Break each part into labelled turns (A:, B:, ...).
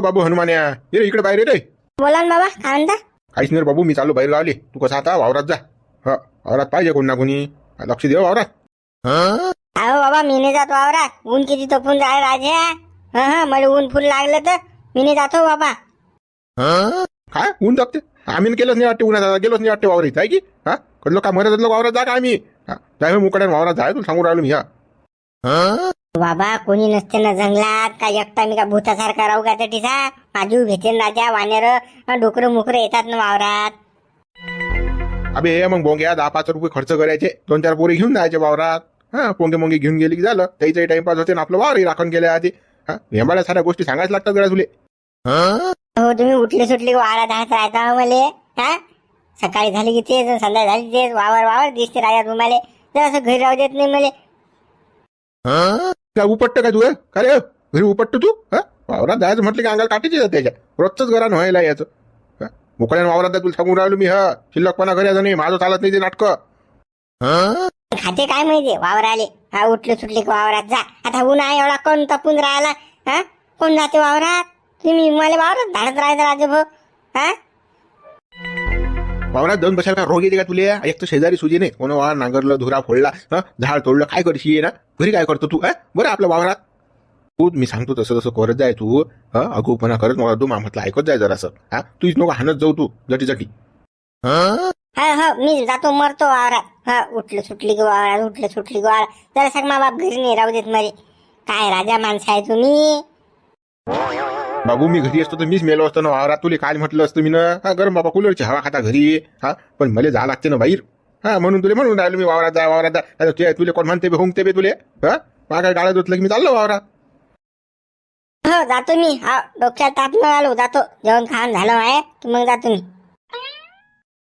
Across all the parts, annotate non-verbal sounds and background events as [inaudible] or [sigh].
A: बाबू हनुमान्या. ये रे इकडे बाहेर रे.
B: बोला ना बाबा काय म्हणता
A: काहीच नाही रे बाबू मी चाललो बाहेर गावले तू कसा आता? वावरात जा. हा वावरात पाहिजे कोण ना कोणी. लक्ष दे हो वावरात.
B: अहो बाबा मी नाही जातो वावरात. ऊन किती तपून जाय राजा. हा हा मला ऊन फुल लागलं तर मी नाही जातो बाबा.
A: काय? ऊन जागते? आम्ही केलंच नाही वाटते उन्हात गेलोच नाही वाटते वावरीत आहे की? हा? कडलो का मरत वावरात जा का आम्ही. हा जाय मुकड्या वावरात जाय तुला सांगून राहिलो मी हा?
B: बाबा कोणी नसते ना जंगलात. काय एकटा मी का भूतासारखा राहू का टिसा माझू घेते राजा वानेर. डोकरं मुकरं येतात ना वावरात.
A: अबे मग बोंग्या दहा पाच रुपये खर्च करायचे. दोन चार पोरे घेऊन जायचे वावरात. हा पोंगे मोंगे घेऊन गेली की झालं. त्याचाही टाइमपास होते ना आपलं वावरही राखून गेल्या आधी. हा साऱ्या गोष्टी सांगायच लागतात गड्या तुले.
B: हो तुम्ही उठले सुटले की वावरात राहता हो मले? हा? सकाळी झाली की तेच संध्याकाळी झाली तेच. वावर वावर दिसते राजा तुम्हाला. जर असं घरी राहू देत नाही मले.
A: काय उपटत काय तू का रे? घरी उपटतो तू? हा? वावरात जायचं म्हटलं की अंगाला काटीची त्याच्या. रोजच घरानं व्हायला याचं. हा? वावरात तुला सांगून राहिलो मी हा? शिल्लकपणा करायचं नाही माझं चालत नाही ते नाटकं.
B: खाते काय माहिती? वावर आले. हा उठले सुटले की वावरात जा. आता ऊन आहे एवढा कोण तपून राहिला? हा? कोण जाते वावरात? तुम्ही मला वावरात धाडत राहायचं राजा भाऊ हा?
A: वावरात जाऊन बसायला का रोग येते का तुले? एक तर शेजारी सुजी नाही. कोण वावर नांगरलं धुरा फोडला हा? झाड तोडलं काय करशी ना? घरी काय करतो तू हा? बरं आपल्या वावरात. तू मी सांगतो तसं तसं करत जाय तू हा? अगोपणा करत मला तू म्हटलं ऐकत जाय जरासं हा? तूच नको हाणत जाऊ तू जटी जटी
B: हा हा मी जातो मरतो वावरात. हा उठलं सुटली की वावरात उठलं सुटली की वावरात. जरा सांग मा बाप घरी नाही राहू देत मरे. काय राजा माणसं आहे तुम्ही?
A: बाबू मी घरी असतो तर मीच मेलो असतो ना. वावरात तुले काय म्हटलं असतं मी ना हा गरम बाबा कूलरची हवा खाता घरी. हा पण मला जा लागते ना बाहेर. हा म्हणून तुले म्हणून राहिलो मी वावरात जा वावरात जा. आता ते तुले कोण म्हणते बे हुंगते बे तुले? हा? काय गाळत होतलं की मी चाललो वावरात.
B: हो जातो मी. हा डोक्यात ताप न आलो जातो. जेवण खाऊन झालं आहे. की मग जातो मी.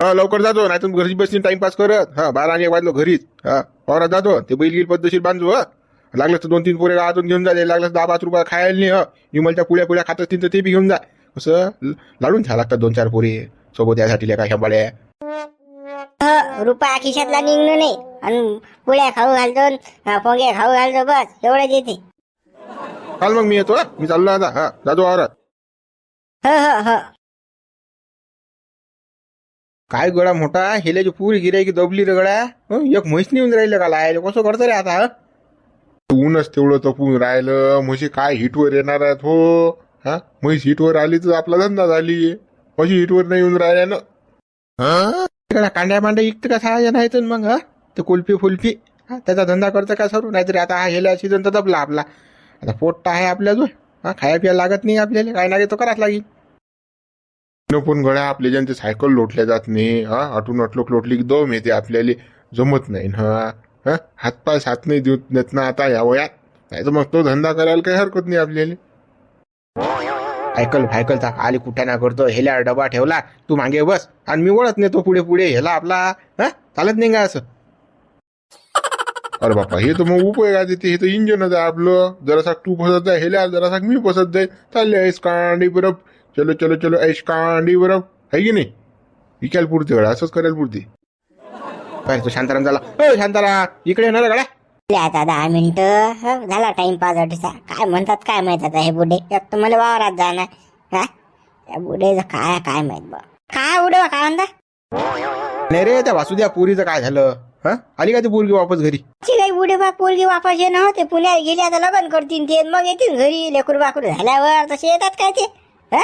A: हा लवकर जातो. नाही तर घरी बसली टाइमपास करत. हा बारा आणि एक वाजलो घरीच. हा वावरात जातो. ते बैल गिल पद्धतशीर बांधू हा. लागलं तर दोन तीन पोरे गावातून घेऊन जा लागलं दहा पाच रुपये खायला नाही हा. विमलच्या पुळ्या पुळ्या खात असतील तर ते बी घेऊन जा. कसं ल- लाडून घ्या लागतात दोन चार पोरे. सोबत यासाठी काय
B: हो रुपया खिशातला निघणं नाही. आणि पुळ्या खाऊ घालतो पोंगे खाऊ घालतो बस एवढंच येते.
A: चाल मग मी येतो. मी चाललो आता हा. जातो वावरात.
B: हो हो हो.
A: काय गळा मोठा हेल्याची पुरी गिराय की दबली रे गळ्या हं? एक म्हैस नेऊन राहिलं का लायला? कसं करतं रे आता हं? ऊनच तेवढं तपून राहिलं. म्हशी काय हिटवर येणार आहेत हो? हा? म्हैस हिटवर आली तर आपला धंदा झाली. म्हशी हिटवर नाही येऊन राहिल्या ना. तिकडे कांड्या मांड्या इकतं का सहाय्य नाही तर मग हा? ते कुल्फी फुल्फी. हा त्याचा धंदा करतं का सरू? नाहीतरी आता हा हेल्या सीझन तर दबला आपला. आता पोट तर आहे आपल्याजवळ हा खाया पिया लागत नाही आपल्याला. काय नाही तो कराच लागेल. पण गळ्या आपले ज्यांचे सायकल लोटल्या जात नाही हा? आटून अटलोक लोटली की दम येते आपल्याला. जमत नाही ना. हा? हातपाय साथ नाही देत देत ना आता या वयात? नाही तर मग तो धंदा करायला काही हरकत नाही आपल्याला. सायकल फायकलचा आली कुठे ना करतो हेल्या डबा ठेवला तू मागे बस आणि मी ओळख नेतो पुढे पुढे हेला आपला हा? चालत नाही का असं? अरे बापा हे तर मग उपयोगात येते हे तर इंजनच आहे आपलं. जरासा तू फसत जाय हेल्या जरासा मी फसत जाईल चालले ऐस कांडी बरफ. चलो चलो चलो ऐश कांडी बरफ. आहे की नाही? विकायला पुरते गड्या असंच करायला पुरते. काय तो शांताराम झाला? हो शांताराम इकडे येणार गड्या.
B: आता दहा मिनिटं हो, झाला टाइमपास अटीचा काय म्हणतात काय माहीत आता हे बुडे एक तर मला वावरात जाणार हा? त्या बुडेचं काय काय माहीत बा. काय उडे काय म्हणता?
A: नाही रे त्या वासुद्या पुरीचं काय झालं? हा? आली का ती पोरगी वापस घरी?
B: ची काही बुडे बा पोरगी वापस ये नव्हते पुण्यात गेले आता लग्न करतील ते. मग येतील घरी लेकरू बाकरू झाल्यावर तसे येतात काय ते? हा?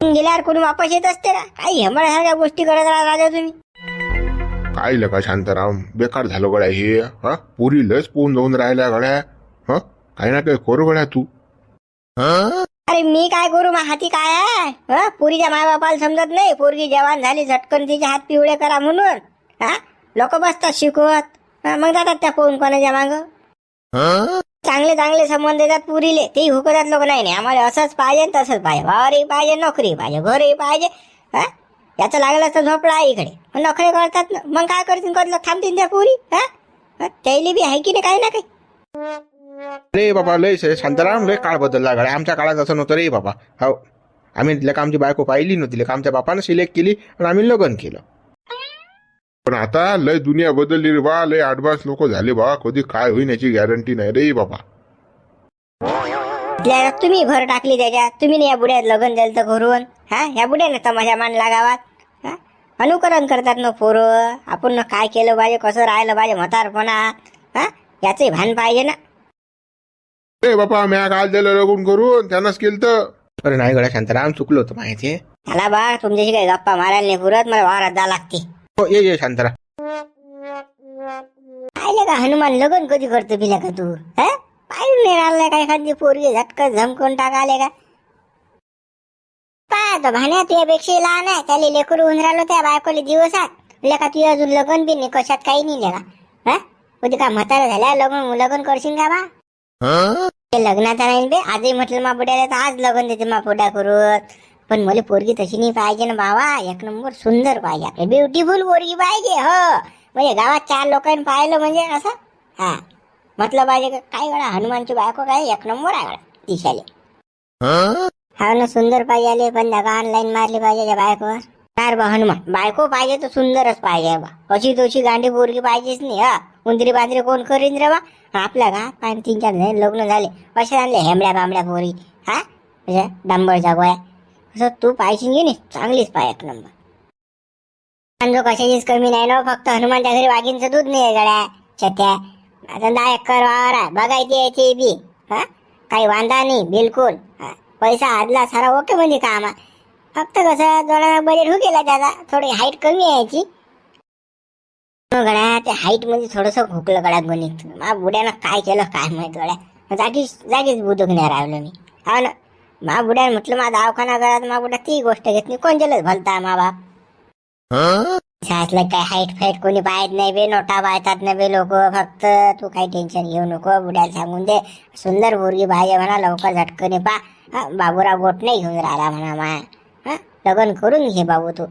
B: गेल्यावर कोणी वापस येत असते का? काही हेमळ्यासारख्या गोष्टी करत राहा राजा तुम्ही.
A: काय लका शांताराम बेकार झालं गड्या हे. हा? पुरी लस पोहून जाऊन राहिल्या गड्या. हा? काही ना काही करू गड्या तू.
B: अरे मी काय करू? मा हाती काय आहे? हं? पोरीच्या मायबापाला समजत नाही. पोरगी जवान झाली झटकन तिचे हात पिवळे करा म्हणून. हा? लोक बसतात शिकवत. हं, मग जातात त्या पोहून कोणाच्या माग? चांगले चांगले संबंध देतात पुरीले. तेही हुकतात लोक. नाही नाही आम्हाला असंच पाहिजे तसंच पाहिजे. वावरही पाहिजे नोकरी पाहिजे घरही पाहिजे. हा? याचं लागलं तर झोपला आहे इकडे मग करतात ना. मग काय करतील करलं थांबतील त्या पोरी? हा? त्याला बी आहे की नाही काही ना काही?
A: रे बाबा लय श- शांताराम लय काळ बदलला गड्या. आमच्या काळात असं नव्हतं रे बाबा. हो. आम्ही तिला आमची बायको पाहिली नव्हती. लेका आमच्या बापानं सिलेक्ट केली आणि आम्ही लग्न केलं. पण आता लय दुनिया बदलली रे बा. लय ॲडव्हान्स लोक झाले बा. कधी काय होईन याची गॅरंटी नाही रे बाबा.
B: त्याला तुम्ही भर टाकली त्याच्यात. तुम्ही नाही या बुड्यात लग्न द्याल तर करून हा ह्या बुड्यानं तमाशा मांडला गावात. हा अनुकरण करतात ना पोरं. आपण न काय केलं पाहिजे कसं राहिलं पाहिजे म्हातारपणात हा याचंही भान पाहिजे ना.
A: ए बापा म्या काल दिलं लगून करून त्यानंच केलं तर. अरे नाही गड्या शांताराम चुकलो होतं माहिती
B: त्याला बा तुमच्याशी काही गप्पा मारायला नाही पुरत मला वावरात जा लागते.
A: हो ये ये शांताराम.
B: पाहिले का हनुमान लगन कधी करतो पिल्या का तू हा? पाहिलं नाही राहिलं का एखादी पोरगी झटकन झमकून टाकाले का? पाय तो भाण्यात तुझ्यापेक्षा लहान आहे. त्याला लेकरू होऊन राहिलो त्या बायकोले दिवसात. लेका तू अजून लग्न बी नाही कशात काही नाही लेका. हा? कधी का म्हातारा झाल्या लग्न लग्न करशील का बा? ते लग्नाचा नाही बे. आजही म्हटलं मा बुड्याला तर आज लग्न देते मा पोटा करून. पण मला पोरगी तशी नाही पाहिजे ना बाबा एक नंबर सुंदर पाहिजे आपले. ब्युटिफुल पोरगी पाहिजे हो. म्हणजे गावात चार लोकांनी पाहिलं म्हणजे असं? हा. म्हटलं पाहिजे का काय गळा हनुमानची बायको काय? एक नंबर आहे दिशाले. हा ना सुंदर पाहिजे आले पण दगा ऑनलाईन मारली पाहिजे त्या बायकोवर. काय बा हनुमान बायको पाहिजे तर सुंदरच पाहिजे बा. अशी तशी गांडी पोरगी पाहिजेच नाही हा. उंदरी बांदरी कोण करीन रे बा? आपल्या का? पाच तीन चार जण लग्न झाले. कशा आणले? हेमड्या बांबड्या पोरी हा? अशा डांबर जागोया असं तू पाहिजे की नाही. चांगलीच पाय एक नंबर. आणि जो कशाचीच कमी नाही ना फक्त हनुमानच्या घरी वाघींचं दूध नाही आहे गड्या छत्या आता दहा एकर वावर आहे बघायची यायची बी. हा? काही वांदा नाही बिलकुल. पैसा आदला सारा ओके म्हणजे काम. आहे. फक्त कसं थोडा बजेट हो गेला त्याचा. थोडी हाईट कमी आहे याची गड्या त्या हाईटमध्ये थोडस खोकलं गड्यात गणित. मा बुड्यानं काय केलं काय माहीत गड्या. जागीच जागीच बुदूक नाही राहिलो मी. हा ना? मा बुड्यानं म्हटलं मा दवाखाना गळ्यात मा बुड्या ती गोष्ट घेतली. कोणच्यालाच भलता मा बाप? शासलं काय हाईट फाईट कोणी पाहत नाही बे नोटा पाहतात ना बे लोक. फक्त तू काही टेन्शन घेऊ नको बुड्याला सांगून दे. सुंदर पोरगी पाहिजे म्हणा लवकर झटकन पा. हा, बाबूराव गोट नाही घेऊन राहिला म्हणा माया. हा लग्न करून घे बाबू तू.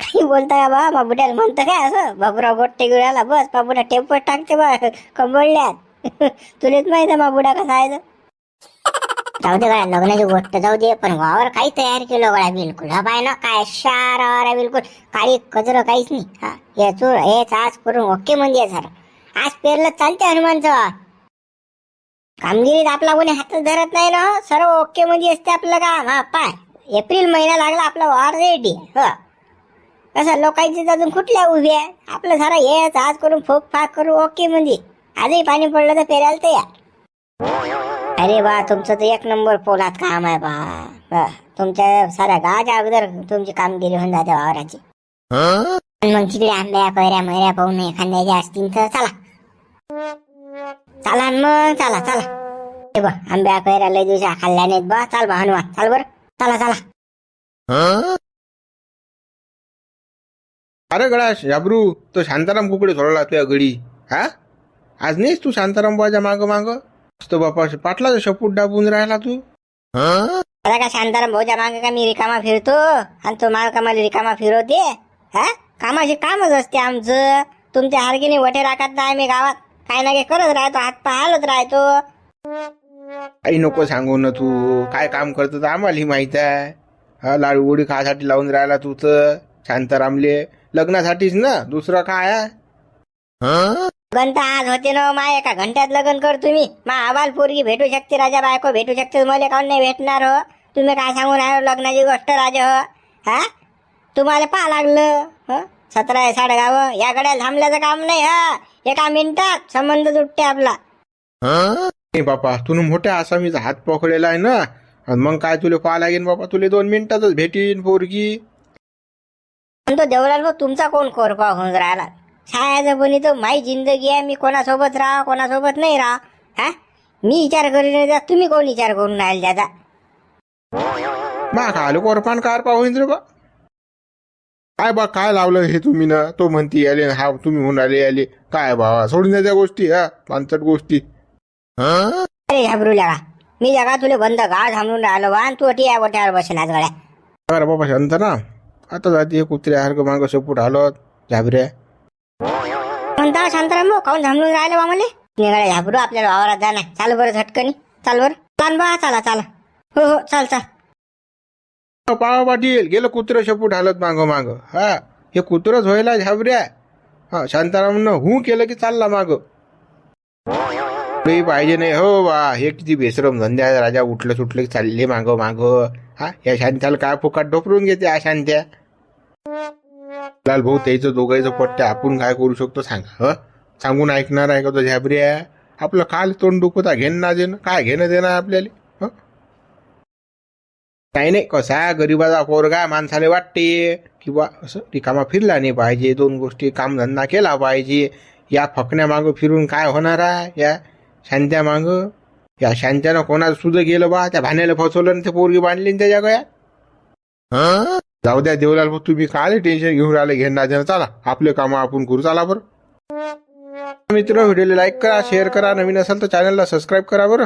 B: काही बोलता का बा बाबुड्याला म्हणतं काय असं? बाबूराव गोट टेकून राहिला बस. बाबुडा टेपट टाकते बा कंबळल्यात. [laughs] तुलेच माहीत आहे बाबुडा कसा आहे. जाऊ दे गळ्या लग्नाची गोष्ट जाऊ दे पण वावर काही तयार केलं गळ्या बिलकुल. हा पाय ना काय शार वावर आहे बिलकुल. काही कचरं काहीच नाही. हा हे चूर हेच आज करून ओके म्हणजे सर. आज पेरलं चालते हनुमानचं. वावर. कामगिरीत आपला कोणी हातच धरत नाही ना सर्व ओके मध्ये असते आपलं काम. हा पाय. एप्रिल महिना लागला आपला वावर रेडी हो. कसं लोकांची अजून कुठल्या उभी आहे? आपलं सारा हेच आज करून फोक फाक करू ओके मध्ये आजही पाणी पडलं तर पेरायला तयार. अरे बा तुमचं तर एक नंबर पोलात काम आहे बा. तुमच्या साऱ्या गावाच्या अगोदर तुमची कामगिरी होऊन जाते वावराची. मग तिकडे आंब्या कैऱ्या मैऱ्या पाहून एखाद्याच्या असतील तर चला. चला मग चला चला. हे बा आंब्या कैऱ्या लय दिवसा खाल्ल्या नाहीत बा. चाल बा हनुमान चाल बर. चला चला.
A: अरे गडा शाबरू तो शांताराम कुकडे सोडला तुझ्या गडी हा? आज नाहीस तू शांताराम बाजा माग माग? तो बापा पाटलाचा शपूट डाबून राहिला तू?
B: आता का शांताराम भाऊच्या मागे का मी रिकामा फिरतो? आणि तो माग का मला रिकामा फिरवते हा? कामाचे कामच असते आमचं. तुमच्या हारकीने वटे राखत नाही आम्ही गावात. काय ना काय करत राहतो हात पाहालच राहतो.
A: काही नको सांगू ना तू. काय काम करतो तर आम्हालाही माहीत आहे. हा लाडू उडी खासाठी लावून राहिला तू तर. शांतारामले. लग्नासाठीच ना दुसरं काय आहे?
B: गंत आज होते ना माय एका घंट्यात लग्न कर तुम्ही. मा आवाल पोरगी भेटू शकते राजा बायको भेटू शकते मला काऊन नाही भेटणार हो? तुम्ही काय सांगून राहिले लग्नाची गोष्ट राजा हो? हा? तुम्हाला पहा लागलं हो? सतरा साडे गाव या गड्या थांबल्याचं काम नाही हा? एका मिनिटात संबंध तुटते आपला.
A: नाही बापा तू मोठ्या आसामीचा हात पकडलेला आहे ना? मग काय तुला पाहा लागेल बाबा तुला दोन मिनिटातच भेटीन पोरगी.
B: पण तो देवलाल भाऊ तुमचा कोण कोरपा होऊन राहिला? शाळेचं पण तो माही जिंदगी आहे मी कोणासोबत राहा कोणासोबत नाही राहा हा? मी विचार करीन त्यात तुम्ही कोण विचार करून राहील त्याचा
A: काय कोरपान कार पाहून रे बा. काय बा काय लावलं हे तुम्ही ना? तो म्हणती आले हा तुम्ही म्हणून आले आले काय बाबा सोडून द्या त्या गोष्टी हा पानचट गोष्टी.
B: अरे घाबरूल्या का मी जगा तुला बंद गाव थांबून राहिलो बा आणि तू अटी या गोट्यावर बसलास गड्या.
A: अरे बाबा शांताराम आता जाते कुत्र्यासारखं मागं शेपूट आलो झाबऱ्या
B: म्हणता शांताराम भाऊ काऊन थांबून राहिले बा मला. निघाले घाबरू आपल्याला वावरात जाणार चाल बरं झटकनी. चाल बरं. चाल बा चला चला. हो हो चाल चाल.
A: पाव पाटील गेलं कुत्रं शेपूट हालत माग माग. हा हे कुत्रंच व्हायला झाबऱ्या हा शांतारामनं हू केलं की चालला माग. काही पाहिजे नाही. हो बा हे किती बेसरम धंद्या राजा उठलं सुटलं की चालले माग माग. हा या शांत्याला काय फुकाट ढोपरून घेते आ शांत्या? लाल भाऊ त्याचं दोघांचं पट्ट्या आपण काय करू शकतो सांगा ह? सांगून ऐकणार आहे का तो झॅबऱ्या आपलं काल तोंड दुखता घेणं ना देणं काय घेणं देणं आपल्याला काही नाही कसा गरीबाचा पोरगा माणसाला वाटते किंवा असं रिकामा फिरला नाही पाहिजे दोन गोष्टी कामधंदा केला पाहिजे या फकण्या मागं फिरून काय होणार आहे? या शांत्या मागं या शांत्यानं कोणाला सुद्धा गेलं बा? त्या भाण्याला फसवलं आणि ते पोरगी बांधली ना त्याच्या गळ्यात? जाऊ द्या देवलाल मग तुम्ही काय टेन्शन घेऊन राहिले घेणार देणं चला. आपले कामं आपण करू चला बरं. मित्र व्हिडिओला लाईक करा शेअर करा. नवीन असाल तर चॅनलला सबस्क्राईब करा बरं.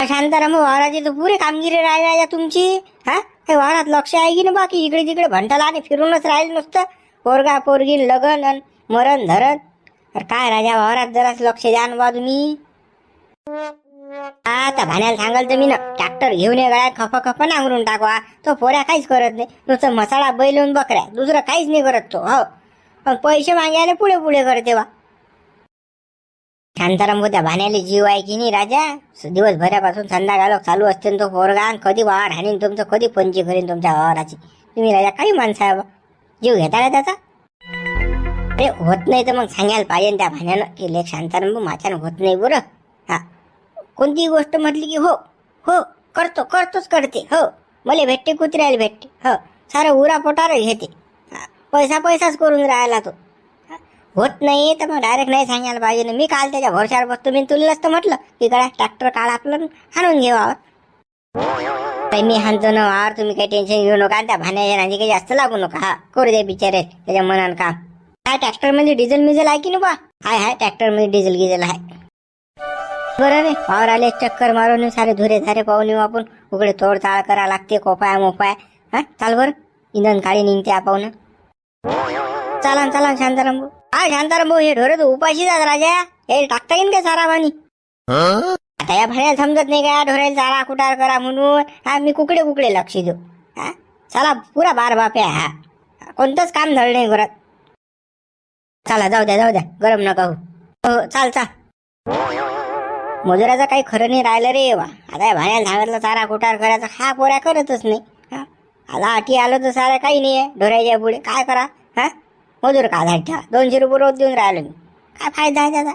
B: शांताराम वावराची तर पुरे कामगिरी राहिली राजा तुमची. हा? हे वावरात लक्ष आहे की ना बाकी? इकडे तिकडे भंटाला आणि फिरूनच राहील नुसतं. पोरगा पोरगी लगन अन मरण धरण. अरे काय राजा वावरात जराच लक्ष द्या ना बा तुम्ही आता भाण्याला सांगाल तर मी ना ट्रॅक्टर घेऊन ये गळ्यात खप खप नांगरून टाकवा तो पोऱ्या काहीच करत नाही. नुसतं मसाला बैलून बकऱ्या. दुसरं काहीच नाही करत तो हो. पण पैसे मागायला पुढे पुढे करते बा. शांताराम त्या भाण्याला जीव आहे की नाही राजा? स- दिवसभरापासून संध्याकाळ चालू असते ना तो पोरगा आणि कधी वावर हाणीन तुमचं कधी पंची करीन तुमच्या वावराची. तुम्ही राजा काही माणसं आहे बा. जीव घेता का त्याचा? अरे होत नाही तर मग सांगायला पाहिजे त्या भाण्यानं की लेख शांताराम माझ्यानं होत नाही बरं. हा. कोणतीही गोष्ट म्हटली की हो हो करतो करतोच करते हो. मला भेटते कुत्र्याला भेटते हो. सारं उरा पोटार घेते. पैसा पैसाच करून राहिला तो. होत नाही तर मग डायरेक्ट नाही सांगायला पाहिजे ना. मी काल त्याच्या भरशावर बसतो मी तुला तर म्हटलं की गड्या ट्रॅक्टर काढ आपलं हाणून घेवा काही मी हाणतो ना वावर तुम्ही काही टेन्शन घेऊ नका. त्या भाण्याच्या नांदी काही जास्त लागू नका. हा करू दे बिचारे त्याच्या मनानं काम. काय ट्रॅक्टरमध्ये डिझेल मिझेल आहे की ना बा हाय हाय ट्रॅक्टरमध्ये डिझेल गिझेल आहे. बरं रे वावर आले चक्कर मारून सारे धुरे धारे पाहून येऊ आपण. उघडे तोड ताळ करा लागते कोपाय मोपाय. हा चाल बरं. इंधन काळी निघते आपण चला न, शांताराम भाऊ हा शांताराम भाऊ हे ढोरे तू उपाशी जात राजा. हे टाकता येईन का सारा पाणी? आता या भाड्याला समजत नाही का? ढोरायला चारा कुटार करा म्हणून. हा मी कुकडे कुकडे लक्ष देऊ. हा चला पुरा बार बाप आहे हा. कोणतंच काम झालं नाही घरात. चला जाऊ द्या जाऊ द्या. गरम नका हो हो चाल चाल. मजुराचं काही खरं नाही राहिलं रे वा. आता या भाण्याला सांगितलं चारा कुटार करायचा हा पोऱ्या करतच नाही. हा? आता अटी आलं तर सारा काही नाही आहे ढोरायच्या पुढे. काय करा? हा? मजूर का झाड ठेवा? दोनशे रुपये रोज देऊन राहिलो मी. काय फायदा आहे त्याचा?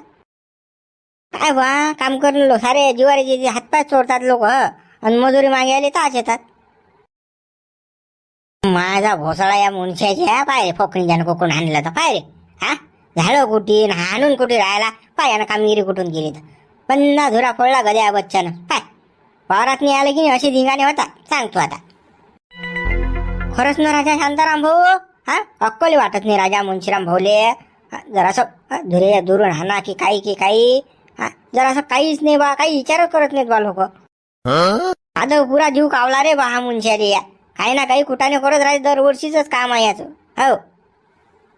B: काय वा काम करून लो. सारे जिवारीचे जे हातपाय चोरतात लोक आणि मजुरी मागे ताच येतात. माझा भोसळा या मुनशाच्या पाय फोकणीच्यानं कोकण आणलं तर पाय रे. हा? झाडं कुठे हाणून कुठे राहायला पायानं कामगिरी कुठून केली तर? पन्ना धुरा पडला गद्या बच्चानं. पाय वावरात नाही आलं की नाही असे धिंगाणे होता सांगतो आता. खरंच ना राजा शांताराम भाऊ? हा? अक्कल वाटत नाही राजा मुंशीराम भाऊले. हा, जरासं हा, धुरे दुरून हाना की काही की काही. हा जरासं काहीच नाही बा काही विचारच करत नाहीत बा लोक. आता पुरा जीव कावला रे बा हा मुंशारी या. काही ना काही कुठाने करत राहायचं दरवर्षीच काम आहे याचं. हो.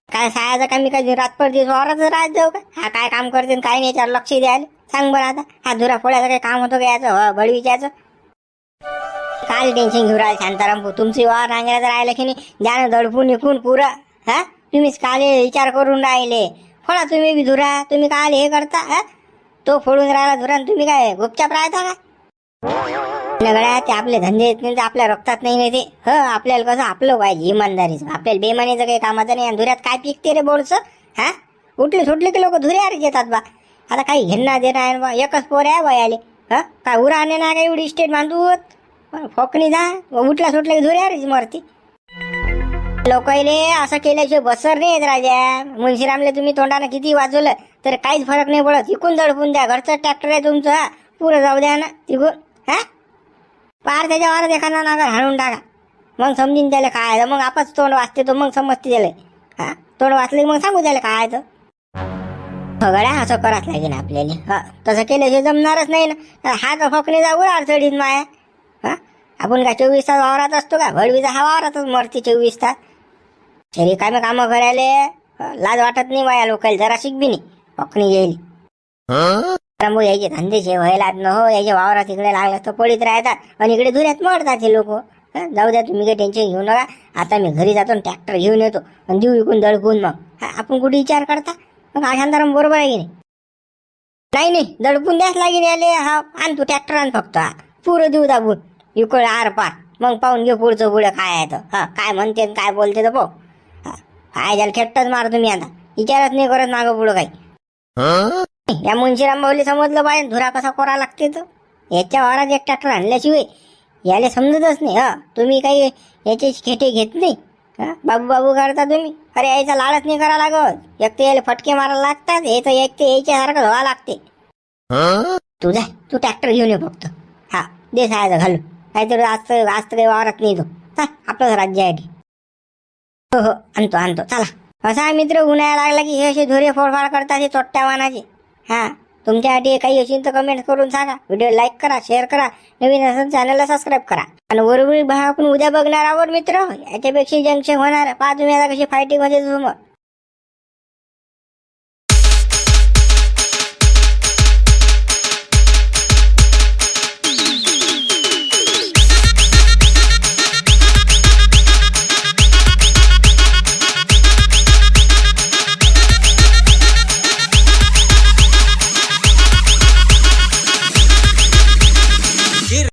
B: काय सायाचं काम मी काय रातभर दिवस वावरातच राहत जाऊ का? हा काय काम करते काय नाही याच्यावर लक्ष द्यायला. सांग बरं आता. हा धुरा फोड्याचं काही काम होतं का याचं? हो विचारायचं काय टेन्शन घेऊ राहिले शांताराम भाऊ. तुमची वार रांगण्यात राहिलं की नाही? ज्यानं दडपून निघून पुरा. हा? तुम्हीच काले विचार करून राहिले. फोडा तुम्ही बी धुरा. तुम्ही काल हे करता हा? तो फोडून राहिला धुरा आणि तुम्ही काय गुपचाप राहता का? नगड्या ते आपले धंदे येत नाही आपल्या रक्तात नाही नाही ते ह आपल्याला कसं आपलं पाहिजे इमानदारीचं. आपल्याला बेमानीचं काही कामाचं नाही आणि धुऱ्यात काय पिकते रे बोलचं हा? उठले सुटले की लोक अरे येतात बा. आता काही घेणं देणं आहे बा एकच पोर आहे बा हा? काय उराने ना काय एवढी इस्टेट बांधूत फोकणी जा. उठला सुटला की धुऱ्यावरच मरती. लोकायले असं केल्याशिवाय बसर नाही येत राजा. मुन्शीरामले तुम्ही तोंडानं किती वाजवलं तर काहीच फरक नाही पडत. इकून दडपून द्या. घरचं ट्रॅक्टर आहे तुमचं हा. पुरं जाऊ द्या ना तिकून. हा? पार त्याच्यावर एखादा नागर हाणून टाका. मग समजीन त्याला काय मग आपच तोंड वाचते तो मग समजते त्याला. हा? तोंड वाचले मग सांगू त्याला काय तर गड्या असं कराच लागेल आपल्याला. हा तसं केल्याशिवाय जमणारच नाही ना. हा तर फकणीचा उरार चढीत माया. हा? आपण काय चोवीस तास वावरात असतो का? भडवीचा हा वावरातच मरते चोवीस तास. तरी काय कामं करायला? हं, लाज वाटत नाही बाया लोकांना जरा शिक बी नाही फकणी येईल मग याचे धंदेचे व्हायला न हो याचे वावरात इकडे लागलं तर पडीत राहतात. आणि इकडे धुऱ्यात मरतात हे लोक. जाऊ द्या तुम्ही काही टेन्शन घेऊ नका. आता मी घरी जातो ट्रॅक्टर घेऊन येतो. आणि देऊ विकून दळकून मग. हा, आपण कुठे विचार करता? मग अशांतरम बरोबर आहे की नाही? नाही नाही. दडपून द्यास लागेल याले. हा आण तू ट्रॅक्टर आण फक्त. हा पुरं देऊ दाबून. इकडे आर पार. मग पाहून घे पुढचं पुढं काय आहे तर. हा काय म्हणते आणि काय बोलते तर पाहू. हा काय झालं? खेट्टच मारतो मी आता. विचारच नाही करत मागं पुढं काही. या मुंशीराम भाऊले समजलं पाहिजे. धुरा कसा करा लागते तर. याच्या वारात एक ट्रॅक्टर आणल्याशिवाय याले समजतच नाही. हा तुम्ही काही याचे खेटे घेत नाही. हा बाबू बाबू काढता तुम्ही. अरे यायचा लालच नाही करा लागत. एक तर याला फटके मारायला लागतात. हे तर एक ते याच्यासारखं धुवा लागते. तू जाय तू ट्रॅक्टर घेऊन ये फक्त. हा दे सायचं घालू काहीतरी आज तर आज तर काही वावरत नाही तो चाल आपलंच राज्य आहे हो हो आणतो आणतो. चला. असा मित्र उन्हाळा लागला की हे असे धुरे फोडफाड करतात हे चोट्ट्या वानाचे हा. तुमच्यासाठी काही असेल तर कमेंट करून सांगा. व्हिडिओ लाईक करा शेअर करा. नवीन असेल चॅनलला सबस्क्राईब करा. आणि वरवरी भाग आपण उद्या बघणार आहोत मित्र. याच्यापेक्षा जंक्शन होणार. पहा तुम्ही आता कशी फायटिंगमध्ये समोर